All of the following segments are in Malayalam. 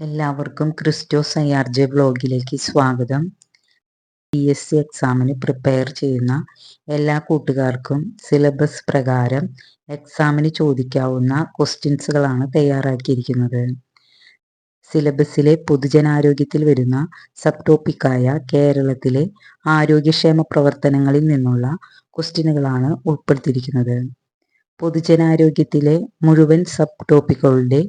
എല്ലാവർക്കും ക്രിസ്റ്റോസ് ഐ ആർ ജെ ബ്ലോഗിലേക്ക് സ്വാഗതം. പി എസ് സി എക്സാമിന് പ്രിപ്പയർ ചെയ്യുന്ന എല്ലാ കൂട്ടുകാർക്കും സിലബസ് പ്രകാരം എക്സാമിന് ചോദിക്കാവുന്ന ക്വസ്റ്റ്യൻസുകളാണ് തയ്യാറാക്കിയിരിക്കുന്നത്. സിലബസിലെ പൊതുജനാരോഗ്യത്തിൽ വരുന്ന സബ് ടോപ്പിക്കായ കേരളത്തിലെ ആരോഗ്യക്ഷേമ പ്രവർത്തനങ്ങളിൽ നിന്നുള്ള ക്വസ്റ്റ്യനുകളാണ് ഉൾപ്പെടുത്തിയിരിക്കുന്നത്. പൊതുജനാരോഗ്യത്തിലെ മുഴുവൻ സബ് ടോപ്പിക്കുകളുടെ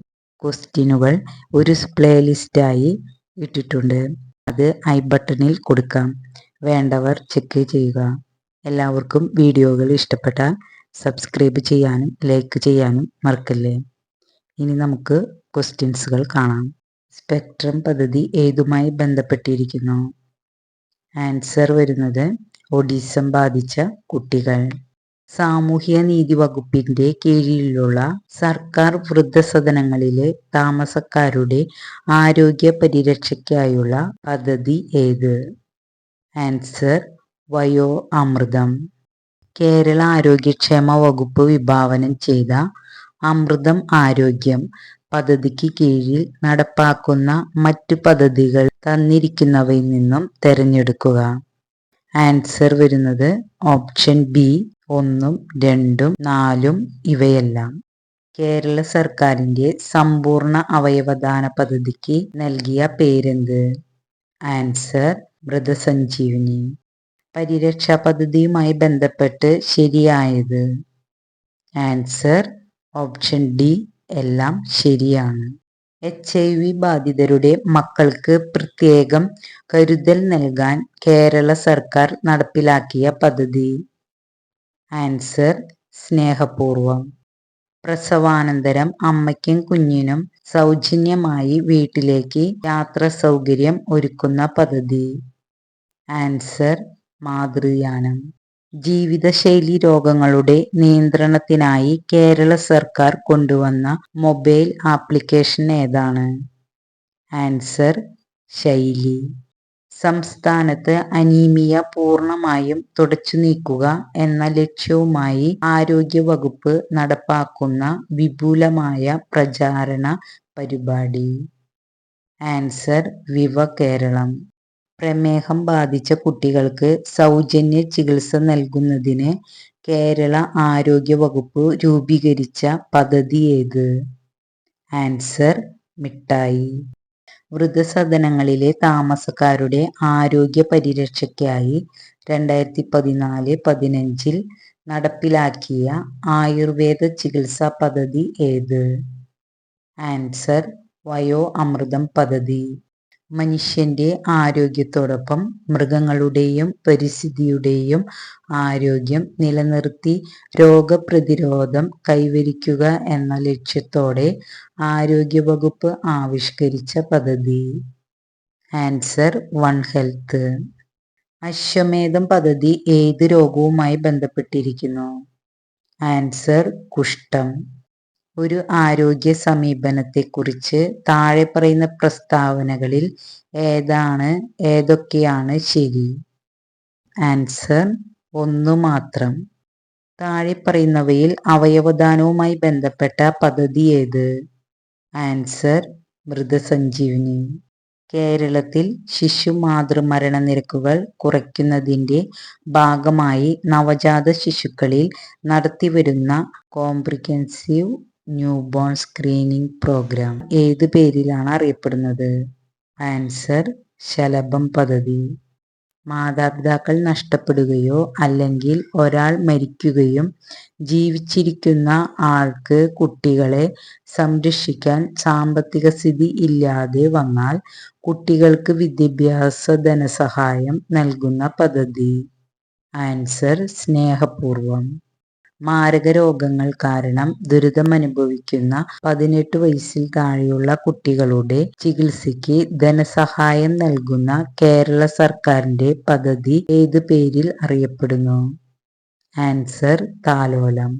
ക്വസ്റ്റ്യനുകൾ ഒരു പ്ലേലിസ്റ്റായി ഇട്ടിട്ടുണ്ട്. അത് ഐ ബട്ടണിൽ കൊടുക്കാം. വേണ്ടവർ ചെക്ക് ചെയ്യുക. എല്ലാവർക്കും വീഡിയോകൾ ഇഷ്ടപ്പെട്ടാൽ സബ്സ്ക്രൈബ് ചെയ്യാനും ലൈക്ക് ചെയ്യാനും മറക്കല്ലേ? ഇനി നമുക്ക് ക്വസ്റ്റ്യൻസുകൾ കാണാം. സ്പെക്ട്രം പദ്ധതി ഏതുമായി ബന്ധപ്പെട്ടിരിക്കുന്നു? ആൻസർ വരുന്നത് ഒഡീസം ബാധിച്ച കുട്ടികൾ. സാമൂഹ്യ നീതി വകുപ്പിന്റെ കീഴിലുള്ള സർക്കാർ വൃദ്ധസദനങ്ങളിലെ താമസക്കാരുടെ ആരോഗ്യ പരിരക്ഷയ്ക്കായുള്ള പദ്ധതി ഏത്? ആൻസർ വയോ അമൃതം കേരള ആരോഗ്യക്ഷേമ വകുപ്പ് വിഭാവനം ചെയ്ത അമൃതം ആരോഗ്യം പദ്ധതിക്ക് കീഴിൽ നടപ്പാക്കുന്ന മറ്റു പദ്ധതികൾ തന്നിരിക്കുന്നവയിൽ നിന്നും തിരഞ്ഞെടുക്കുക. ആൻസർ വരുന്നത് ഓപ്ഷൻ ബി ഒന്നും രണ്ടും നാലും ഇവയെല്ലാം. കേരള സർക്കാരിന്റെ സമ്പൂർണ അവയവദാന പദ്ധതിക്ക് നൽകിയ പേരെന്ത്? ആൻസർ മൃതസഞ്ജീവനി. പരിരക്ഷാ പദ്ധതിയുമായി ബന്ധപ്പെട്ട് ശരിയായത്? ആൻസർ ഓപ്ഷൻ ഡി എല്ലാം ശരിയാണ്. എച്ച് ഐ വി ബാധിതരുടെ മക്കൾക്ക് പ്രത്യേകം കരുതൽ നൽകാൻ കേരള സർക്കാർ നടപ്പിലാക്കിയ പദ്ധതി. ആൻസർ സ്നേഹപൂർവം. പ്രസവാനന്തരം അമ്മയ്ക്കും കുഞ്ഞിനും സൗജന്യമായി വീട്ടിലേക്ക് യാത്ര സൗകര്യം ഒരുക്കുന്ന പദ്ധതി. ആൻസർ മാതൃയാനം. ജീവിതശൈലി രോഗങ്ങളുടെ നിയന്ത്രണത്തിനായി കേരള സർക്കാർ കൊണ്ടുവന്ന മൊബൈൽ ആപ്ലിക്കേഷൻ ഏതാണ്? ആൻസർ ശൈലി. സംസ്ഥാനത്ത് അനീമിയ പൂർണമായും തുടച്ചുനീക്കുക എന്ന ലക്ഷ്യവുമായി ആരോഗ്യ വകുപ്പ് നടപ്പാക്കുന്ന വിപുലമായ പ്രചാരണ പരിപാടി. ആൻസർ വിവ കേരളം. പ്രമേഹം ബാധിച്ച കുട്ടികൾക്ക് സൗജന്യ ചികിത്സ നൽകുന്നതിന് കേരള ആരോഗ്യ വകുപ്പ് രൂപീകരിച്ച പദ്ധതി ഏത്? ആൻസർ മിഠായി. വൃദ്ധസദനങ്ങളിലെ താമസക്കാരുടെ ആരോഗ്യ പരിരക്ഷയ്ക്കായി രണ്ടായിരത്തി പതിനാല് പതിനഞ്ചിൽ നടപ്പിലാക്കിയ ആയുർവേദ ചികിത്സാ പദ്ധതി ഏത്? ആൻസർ വയോ അമൃതം പദ്ധതി. മനുഷ്യന്റെ ആരോഗ്യത്തോടൊപ്പം മൃഗങ്ങളുടെയും പരിസ്ഥിതിയുടെയും ആരോഗ്യം നിലനിർത്തി രോഗപ്രതിരോധം കൈവരിക്കുക എന്ന ലക്ഷ്യത്തോടെ ആരോഗ്യവകുപ്പ് ആവിഷ്കരിച്ച പദ്ധതി. Answer one health. അശ്വമേധം പദ്ധതി ഏത് രോഗവുമായി ബന്ധപ്പെട്ടിരിക്കുന്നു? ആൻസർ കുഷ്ഠം. ഒരു ആരോഗ്യ സമീപനത്തെക്കുറിച്ച് താഴെ പറയുന്ന പ്രസ്താവനകളിൽ ഏതാണ് ഏതൊക്കെയാണ് ശരി? ആൻസർ ഒന്ന് മാത്രം. താഴെ പറയുന്നവയിൽ അവയവദാനവുമായി ബന്ധപ്പെട്ട പദ്ധതി ഏത്? ആൻസർ മൃതസഞ്ജീവനി. കേരളത്തിൽ ശിശു മാതൃമരണ നിരക്കുകൾ കുറയ്ക്കുന്നതിന്റെ ഭാഗമായി നവജാത ശിശുക്കളിൽ നടത്തിവരുന്ന കോംപ്രിഹെൻസീവ് ന്യൂബോൺ സ്ക്രീനിംഗ് പ്രോഗ്രാം ഏത് പേരിലാണ് അറിയപ്പെടുന്നത്? ആൻസർ ശലഭം പദ്ധതി. മാതാപിതാക്കൾ നഷ്ടപ്പെടുകയോ അല്ലെങ്കിൽ ഒരാൾ മരിക്കുകയും ജീവിച്ചിരിക്കുന്ന ആൾക്ക് കുട്ടികളെ സംരക്ഷിക്കാൻ സാമ്പത്തിക സ്ഥിതി ഇല്ലാതെ വന്നാൽ കുട്ടികൾക്ക് വിദ്യാഭ്യാസ ധനസഹായം നൽകുന്ന പദ്ധതി. ആൻസർ സ്നേഹപൂർവം. മാരക രോഗങ്ങൾ കാരണം ദുരിതമനുഭവിക്കുന്ന പതിനെട്ട് വയസ്സിൽ താഴെയുള്ള കുട്ടികളുടെ ചികിത്സയ്ക്ക് ധനസഹായം നൽകുന്ന കേരള സർക്കാരിന്റെ പദ്ധതി ഏത് പേരിൽ അറിയപ്പെടുന്നു? ആൻസർ താലോലം.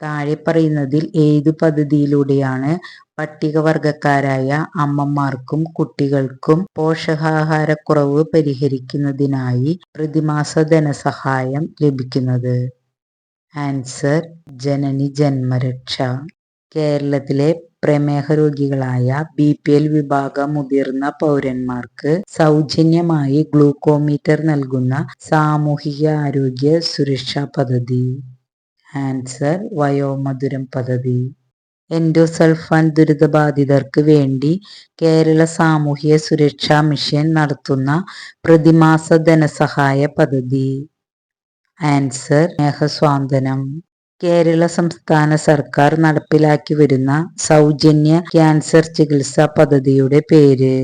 താഴെ പറയുന്നതിൽ ഏത് പദ്ധതിയിലൂടെയാണ് പട്ടികവർഗക്കാരായ അമ്മമാർക്കും കുട്ടികൾക്കും പോഷകാഹാരക്കുറവ് പരിഹരിക്കുന്നതിനായി പ്രതിമാസ ധനസഹായം ലഭിക്കുന്നത്? ആൻസർ ജനനി ജന്മരക്ഷ. കേരളത്തിലെ പ്രമേഹ രോഗികളായ ബി പി എൽ വിഭാഗം മുതിർന്ന പൗരന്മാർക്ക് സൗജന്യമായി ഗ്ലൂക്കോമീറ്റർ നൽകുന്ന സാമൂഹിക ആരോഗ്യ സുരക്ഷാ പദ്ധതി. ആൻസർ വയോമധുരം പദ്ധതി. എൻഡോസൾഫാൻ ദുരിതബാധിതർക്ക് വേണ്ടി കേരള സാമൂഹ്യ സുരക്ഷാ മിഷൻ നടത്തുന്ന പ്രതിമാസ ധനസഹായ പദ്ധതി. ആൻസർ സ്നേഹസ്വാന്തനം. കേരള സംസ്ഥാന സർക്കാർ നടപ്പിലാക്കി വരുന്ന സൗജന്യ ക്യാൻസർ ചികിത്സാ പദ്ധതിയുടെ പേര്.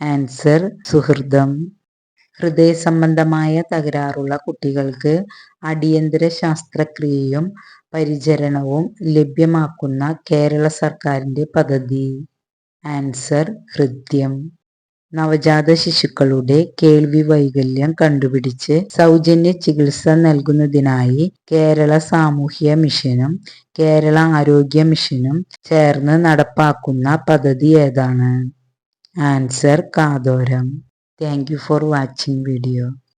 ആൻസർ സുഹൃദം ഹൃദയ സംബന്ധമായ തകരാറുള്ള കുട്ടികൾക്ക് അടിയന്തര ശാസ്ത്രക്രിയയും പരിചരണവും ലഭ്യമാക്കുന്ന കേരള സർക്കാരിന്റെ പദ്ധതി. ആൻസർ ഹൃദ്യം. നവജാത ശിശുക്കളുടെ കേൾവി വൈകല്യം കണ്ടുപിടിച്ച് സൗജന്യ ചികിത്സ നൽകുന്നതിനായി കേരള സാമൂഹ്യ മിഷനും കേരള ആരോഗ്യ മിഷനും ചേർന്ന് നടപ്പാക്കുന്ന പദ്ധതി ഏതാണ്? Answer Kathoram. Thank for watching video.